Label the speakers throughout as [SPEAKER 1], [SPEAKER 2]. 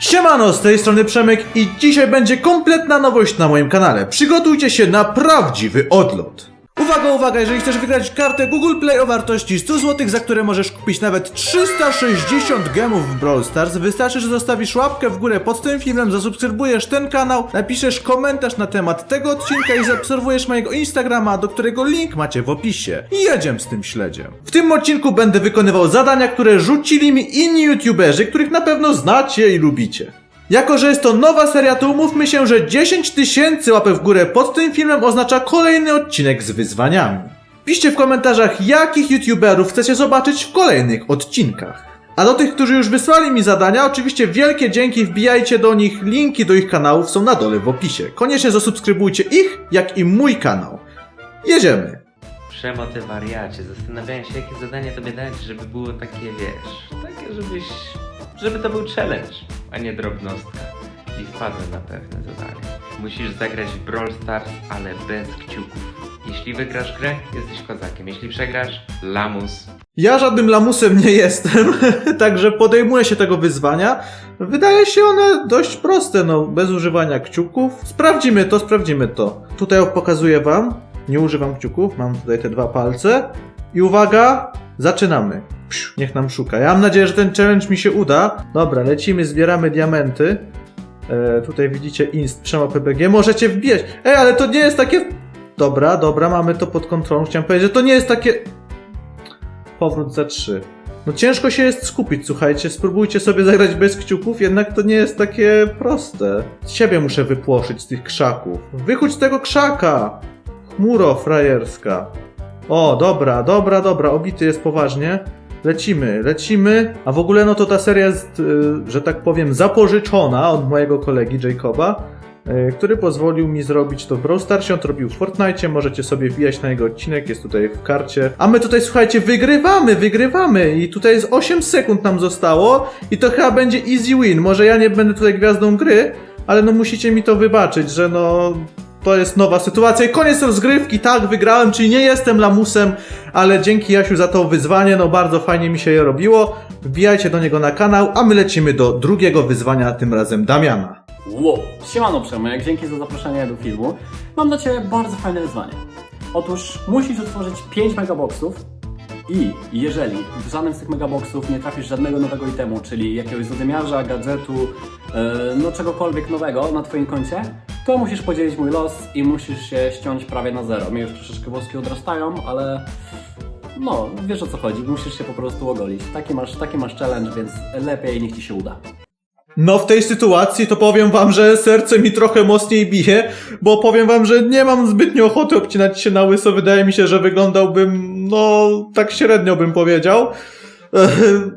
[SPEAKER 1] Siemano, z tej strony Przemek i dzisiaj będzie kompletna nowość na moim kanale. Przygotujcie się na prawdziwy odlot. Uwaga, uwaga, jeżeli chcesz wygrać kartę Google Play o wartości 100 zł, za które możesz kupić nawet 360 gemów w Brawl Stars, wystarczy, że zostawisz łapkę w górę pod tym filmem, zasubskrybujesz ten kanał, napiszesz komentarz na temat tego odcinka i zaobserwujesz mojego Instagrama, do którego link macie w opisie. I jedziemy z tym śledziem. W tym odcinku będę wykonywał zadania, które rzucili mi inni youtuberzy, których na pewno znacie i lubicie. Jako, że jest to nowa seria, to umówmy się, że 10 tysięcy łapek w górę pod tym filmem oznacza kolejny odcinek z wyzwaniami. Piszcie w komentarzach, jakich youtuberów chcecie zobaczyć w kolejnych odcinkach. A do tych, którzy już wysłali mi zadania, oczywiście wielkie dzięki, wbijajcie do nich, linki do ich kanałów są na dole w opisie. Koniecznie zasubskrybujcie ich, jak i mój kanał. Jedziemy!
[SPEAKER 2] Przemo, ty wariacie, zastanawiałem się, jakie zadanie tobie dać, żeby było takie, wiesz, takie, żebyś, żeby to był challenge, a nie drobnostka. I wpadłem na pewne zadanie. Musisz zagrać w Brawl Stars, ale bez kciuków. Jeśli wygrasz grę, jesteś kozakiem. Jeśli przegrasz, lamus.
[SPEAKER 1] Ja żadnym lamusem nie jestem, także podejmuję się tego wyzwania. Wydaje się one dość proste, no, bez używania kciuków. Sprawdzimy to, sprawdzimy to. Tutaj pokazuję wam, nie używam kciuków, mam tutaj te dwa palce. I uwaga, zaczynamy. Psiu, niech nam szuka. Ja mam nadzieję, że ten challenge mi się uda. Dobra, lecimy, zbieramy diamenty. E, tutaj widzicie inst, przemo PBG. Możecie wbijać. Ej, ale to nie jest takie... Dobra, dobra, mamy to pod kontrolą. Chciałem powiedzieć, że to nie jest takie... Powrót za 3. No ciężko się jest skupić, słuchajcie. Spróbujcie sobie zagrać bez kciuków, jednak to nie jest takie proste. Siebie muszę wypłoszyć z tych krzaków. Wychódź z tego krzaka! Chmuro frajerska. O, dobra, dobra, dobra, obity jest poważnie. Lecimy, lecimy. A w ogóle no to ta seria jest, y, że tak powiem, zapożyczona od mojego kolegi Jacoba, y, który pozwolił mi zrobić to w Brawl Starsie. On to robił w Fortnite, możecie sobie wbijać na jego odcinek, jest tutaj w karcie. A my tutaj, słuchajcie, wygrywamy, wygrywamy i tutaj jest 8 sekund nam zostało i to chyba będzie easy win. Może ja nie będę tutaj gwiazdą gry, ale no musicie mi to wybaczyć, że no to jest nowa sytuacja i koniec rozgrywki, tak, wygrałem, czyli nie jestem lamusem, ale dzięki Jasiu za to wyzwanie, no bardzo fajnie mi się je robiło. Wbijajcie do niego na kanał, a my lecimy do drugiego wyzwania, tym razem Damiana.
[SPEAKER 3] Wow! Siemano Przemek, dzięki za zaproszenie do filmu. Mam dla Ciebie bardzo fajne wyzwanie. Otóż musisz utworzyć 5 megaboxów i jeżeli w żadnym z tych megaboxów nie trafisz żadnego nowego itemu, czyli jakiegoś zadymiarza, gadżetu, yy, no czegokolwiek nowego na Twoim koncie, to musisz podzielić mój los i musisz się ściąć prawie na zero. Mnie już troszeczkę włoski odrastają, ale no, wiesz o co chodzi, musisz się po prostu ogolić. Taki masz, taki masz challenge, więc lepiej niech Ci się uda.
[SPEAKER 1] No w tej sytuacji to powiem wam, że serce mi trochę mocniej bije, bo powiem wam, że nie mam zbytnio ochoty obcinać się na łyso. Wydaje mi się, że wyglądałbym, no tak średnio bym powiedział.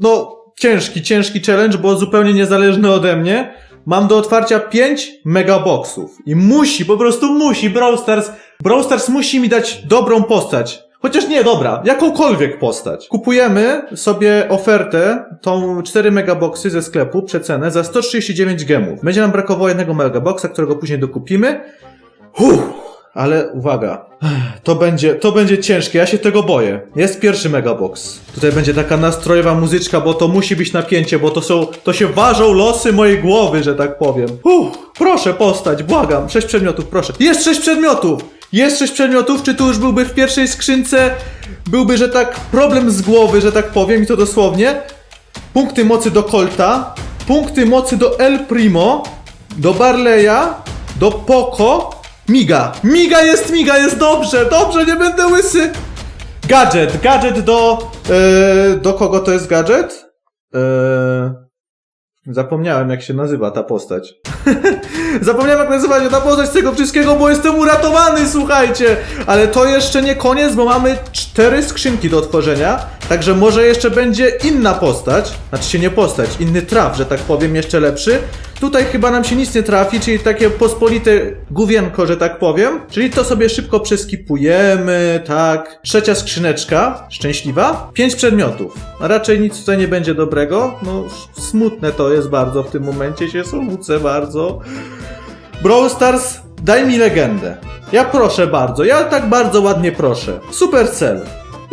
[SPEAKER 1] No ciężki, ciężki challenge, bo zupełnie niezależny ode mnie. Mam do otwarcia 5 megaboxów i musi, po prostu musi Brawl Stars, Brawl Stars musi mi dać dobrą postać. Chociaż nie, dobra, jakąkolwiek postać. Kupujemy sobie ofertę, tą 4 megaboxy ze sklepu, przecenę, za 139 gemów. Będzie nam brakowało jednego megaboxa, którego później dokupimy. Uff, ale uwaga, to będzie, to będzie ciężkie, ja się tego boję. Jest pierwszy megabox. Tutaj będzie taka nastrojowa muzyczka, bo to musi być napięcie, bo to są, to się ważą losy mojej głowy, że tak powiem. Uff, proszę postać, błagam, 6 przedmiotów, proszę. Jest 6 przedmiotów! Jest 6 przedmiotów, czy tu już byłby w pierwszej skrzynce, byłby, że tak, problem z głowy, że tak powiem, i to dosłownie. Punkty mocy do Colta, punkty mocy do El Primo, do Barleya, do Poco, Miga. Miga jest, Miga jest dobrze, dobrze, nie będę łysy. Gadżet, gadżet do... E, do kogo to jest gadżet? E, zapomniałem jak się nazywa ta postać. Zapomniałem jak nazywa się ta postać z tego wszystkiego, bo jestem uratowany, słuchajcie! Ale to jeszcze nie koniec, bo mamy cztery skrzynki do otworzenia, także może jeszcze będzie inna postać, znaczy się nie postać, inny traf, że tak powiem, jeszcze lepszy. Tutaj chyba nam się nic nie trafi, czyli takie pospolite gówienko, że tak powiem. Czyli to sobie szybko przeskipujemy, tak. Trzecia skrzyneczka, szczęśliwa. Pięć przedmiotów. Raczej nic tutaj nie będzie dobrego. No, smutne to jest bardzo w tym momencie, się smucę bardzo. Brawl Stars, daj mi legendę. Ja proszę bardzo, ja tak bardzo ładnie proszę. Supercell.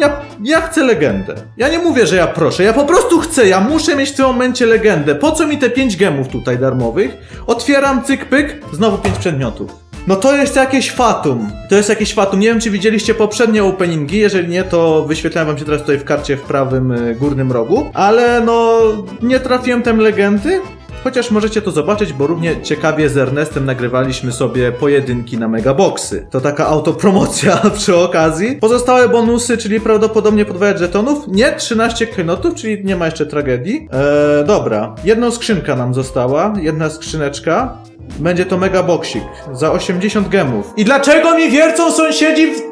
[SPEAKER 1] Ja, ja chcę legendę. Ja nie mówię, że ja proszę, ja po prostu chcę, ja muszę mieć w tym momencie legendę. Po co mi te 5 gemów tutaj darmowych? Otwieram cyk pyk, znowu 5 przedmiotów. No to jest jakieś fatum. To jest jakieś fatum. Nie wiem, czy widzieliście poprzednie openingi. Jeżeli nie, to wyświetlam wam się teraz tutaj w karcie w prawym y, górnym rogu. Ale no, nie trafiłem tam legendy. Chociaż możecie to zobaczyć, bo równie ciekawie z Ernestem nagrywaliśmy sobie pojedynki na megaboxy. To taka autopromocja przy okazji. Pozostałe bonusy, czyli prawdopodobnie podwajać żetonów. Nie, 13 klejnotów, czyli nie ma jeszcze tragedii. Eee, dobra. Jedna skrzynka nam została. Jedna skrzyneczka. Będzie to megaboxik za 80 gemów. I dlaczego mi wiercą sąsiedzi w...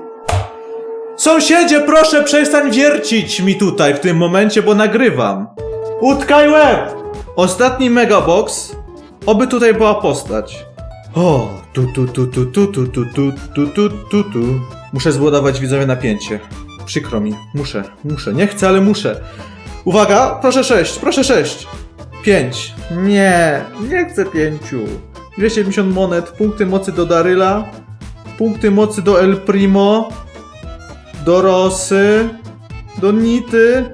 [SPEAKER 1] Sąsiedzie, proszę przestań wiercić mi tutaj w tym momencie, bo nagrywam. Utkaj łeb! Ostatni megabox. Oby tutaj była postać. O, tu tu tu tu tu tu tu tu tu tu tu tu. Muszę zbudować widzowie napięcie. Przykro mi. Muszę, muszę. Nie chcę, ale muszę. Uwaga, proszę sześć, proszę sześć. Pięć. Nie, nie chcę pięciu. 250 monet, punkty mocy do Daryla, punkty mocy do El Primo, do Rosy, do Nity,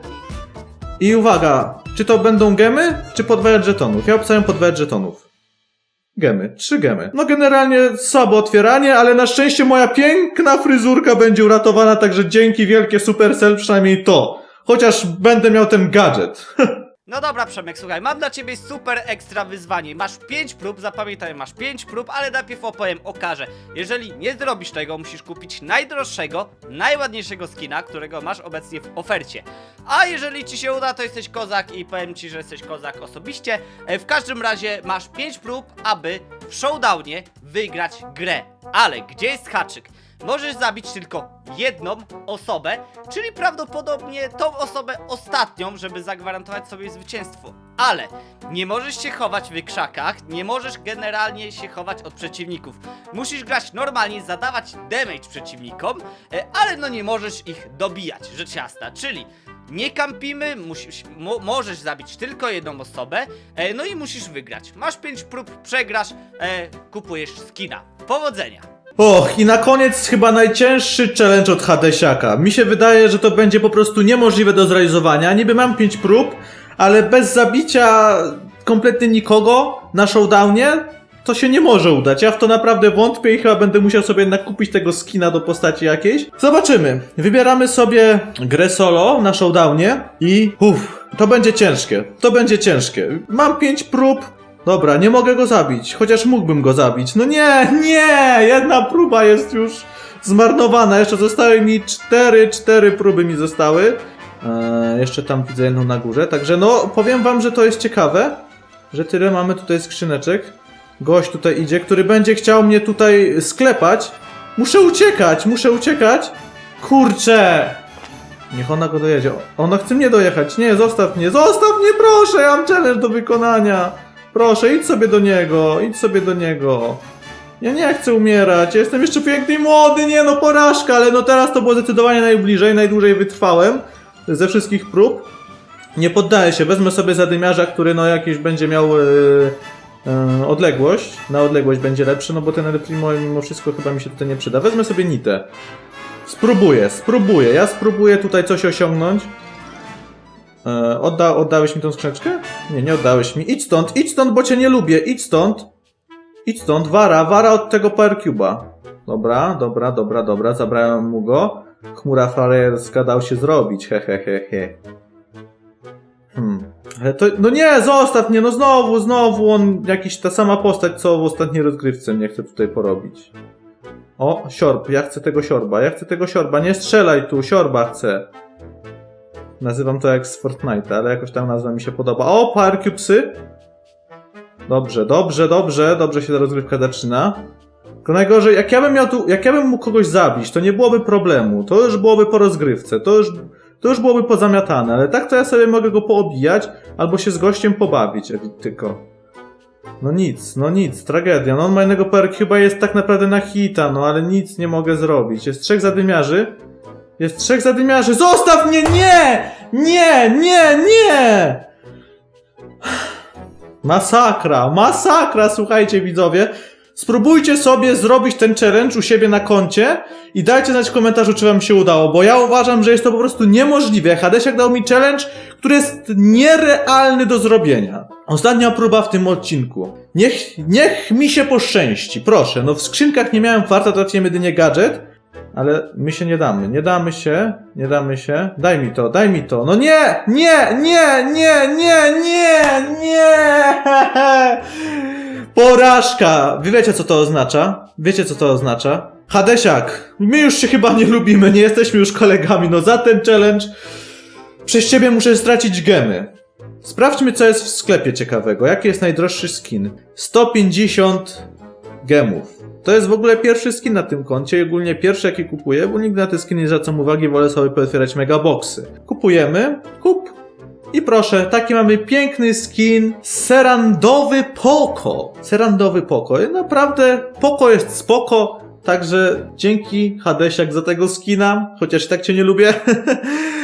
[SPEAKER 1] i uwaga, czy to będą gemy, czy podwajać żetonów? Ja obstawiam podwajać żetonów. Gemy, trzy gemy. No generalnie słabo otwieranie, ale na szczęście moja piękna fryzurka będzie uratowana, także dzięki wielkie Supercell przynajmniej to. Chociaż będę miał ten gadżet.
[SPEAKER 4] No dobra, Przemek, słuchaj, mam dla ciebie super ekstra wyzwanie. Masz 5 prób, zapamiętaj, masz 5 prób, ale najpierw opowiem o karze. Jeżeli nie zrobisz tego, musisz kupić najdroższego, najładniejszego skina, którego masz obecnie w ofercie. A jeżeli ci się uda, to jesteś kozak i powiem ci, że jesteś kozak osobiście. E, W każdym razie masz 5 prób, aby w showdownie wygrać grę. Ale gdzie jest haczyk? Możesz zabić tylko jedną osobę, czyli prawdopodobnie tą osobę ostatnią, żeby zagwarantować sobie zwycięstwo. Ale nie możesz się chować w krzakach, nie możesz generalnie się chować od przeciwników. Musisz grać normalnie, zadawać damage przeciwnikom, e, ale no nie możesz ich dobijać, rzecz jasna. Czyli nie kampimy, musisz, mo, możesz zabić tylko jedną osobę, e, no i musisz wygrać. Masz 5 prób, przegrasz, e, kupujesz skina. Powodzenia!
[SPEAKER 1] Och, i na koniec chyba najcięższy challenge od Hadesiaka. Mi się wydaje, że to będzie po prostu niemożliwe do zrealizowania. Niby mam 5 prób, ale bez zabicia kompletnie nikogo na showdownie to się nie może udać. Ja w to naprawdę wątpię i chyba będę musiał sobie jednak kupić tego skina do postaci jakiejś. Zobaczymy. Wybieramy sobie grę solo na showdownie i uff, to będzie ciężkie. To będzie ciężkie. Mam 5 prób, Dobra, nie mogę go zabić, chociaż mógłbym go zabić. No nie, nie! Jedna próba jest już zmarnowana. Jeszcze zostały mi cztery, cztery próby mi zostały. Eee, jeszcze tam widzę jedną na górze. Także no, powiem wam, że to jest ciekawe, że tyle mamy tutaj skrzyneczek. Gość tutaj idzie, który będzie chciał mnie tutaj sklepać. Muszę uciekać, muszę uciekać. Kurczę! Niech ona go dojedzie. Ona chce mnie dojechać. Nie, zostaw mnie, zostaw mnie, proszę! Ja mam challenge do wykonania. Proszę, idź sobie do niego, idź sobie do niego. Ja nie chcę umierać, ja jestem jeszcze piękny i młody, nie no porażka, ale no teraz to było zdecydowanie najbliżej, najdłużej wytrwałem ze wszystkich prób. Nie poddaję się, wezmę sobie zadymiarza, który no jakiś będzie miał yy, yy, odległość, na odległość będzie lepszy, no bo ten El Primo mimo wszystko chyba mi się tutaj nie przyda. Wezmę sobie nitę. Spróbuję, spróbuję, ja spróbuję tutaj coś osiągnąć. E, odda, oddałeś mi tą skrzyneczkę? Nie, nie oddałeś mi. Idź stąd, idź stąd, bo cię nie lubię. Idź stąd. Idź stąd, wara, wara od tego Power. Dobra, dobra, dobra, dobra, zabrałem mu go. Chmura frajerska dał się zrobić, he, he, he, he. Hmm. Ale To, no nie, zostaw mnie, no znowu, znowu on, jakiś ta sama postać, co w ostatniej rozgrywce mnie chce tutaj porobić. O, siorb, ja chcę tego siorba, ja chcę tego siorba, nie strzelaj tu, siorba chcę. Nazywam to jak z Fortnite'a, ale jakoś tam nazwa mi się podoba. O, Power Cubesy! Dobrze, dobrze, dobrze, dobrze się ta rozgrywka zaczyna. Tylko najgorzej, jak ja bym miał tu, jak ja bym mógł kogoś zabić, to nie byłoby problemu. To już byłoby po rozgrywce, to już, to już byłoby pozamiatane, ale tak to ja sobie mogę go poobijać, albo się z gościem pobawić, tylko. No nic, no nic, tragedia. No on ma jednego Power Cube'a jest tak naprawdę na hita, no ale nic nie mogę zrobić. Jest trzech zadymiarzy. Jest trzech zadymiarzy. Zostaw mnie! Nie! Nie! Nie! Nie! Masakra! Masakra! Słuchajcie, widzowie. spróbujcie sobie zrobić ten challenge u siebie na koncie i dajcie znać w komentarzu, czy wam się udało, bo ja uważam, że jest to po prostu niemożliwe. Hadesiak dał mi challenge, który jest nierealny do zrobienia. Ostatnia próba w tym odcinku. Niech, niech mi się poszczęści, proszę. No w skrzynkach nie miałem farta, trafiłem jedynie gadżet, ale my się nie damy, nie damy się, nie damy się. Daj mi to, daj mi to. No nie, nie, nie, nie, nie, nie, nie. Porażka! Wy wiecie, co to oznacza? Wiecie, co to oznacza? Hadesiak, my już się chyba nie lubimy, nie jesteśmy już kolegami, no za ten challenge przez ciebie muszę stracić gemy. Sprawdźmy, co jest w sklepie ciekawego. Jaki jest najdroższy skin? 150 gemów. To jest w ogóle pierwszy skin na tym koncie i ogólnie pierwszy, jaki kupuję, bo nigdy na te skiny nie zwracam uwagi, wolę sobie pootwierać megaboxy. Kupujemy, kup, i proszę, taki mamy piękny skin Serandowy Poko. Serandowy Poko. I Naprawdę, Poko jest spoko. Także dzięki Hadesiak za tego skina, chociaż i tak cię nie lubię.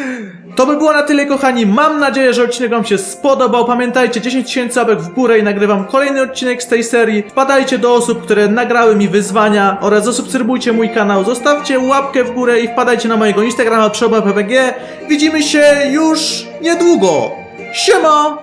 [SPEAKER 1] To by było na tyle, kochani. Mam nadzieję, że odcinek Wam się spodobał. Pamiętajcie, 10 tysięcy łapek w górę i nagrywam kolejny odcinek z tej serii. Wpadajcie do osób, które nagrały mi wyzwania oraz zasubskrybujcie mój kanał. Zostawcie łapkę w górę i wpadajcie na mojego Instagrama PBG. Widzimy się już niedługo. Siema!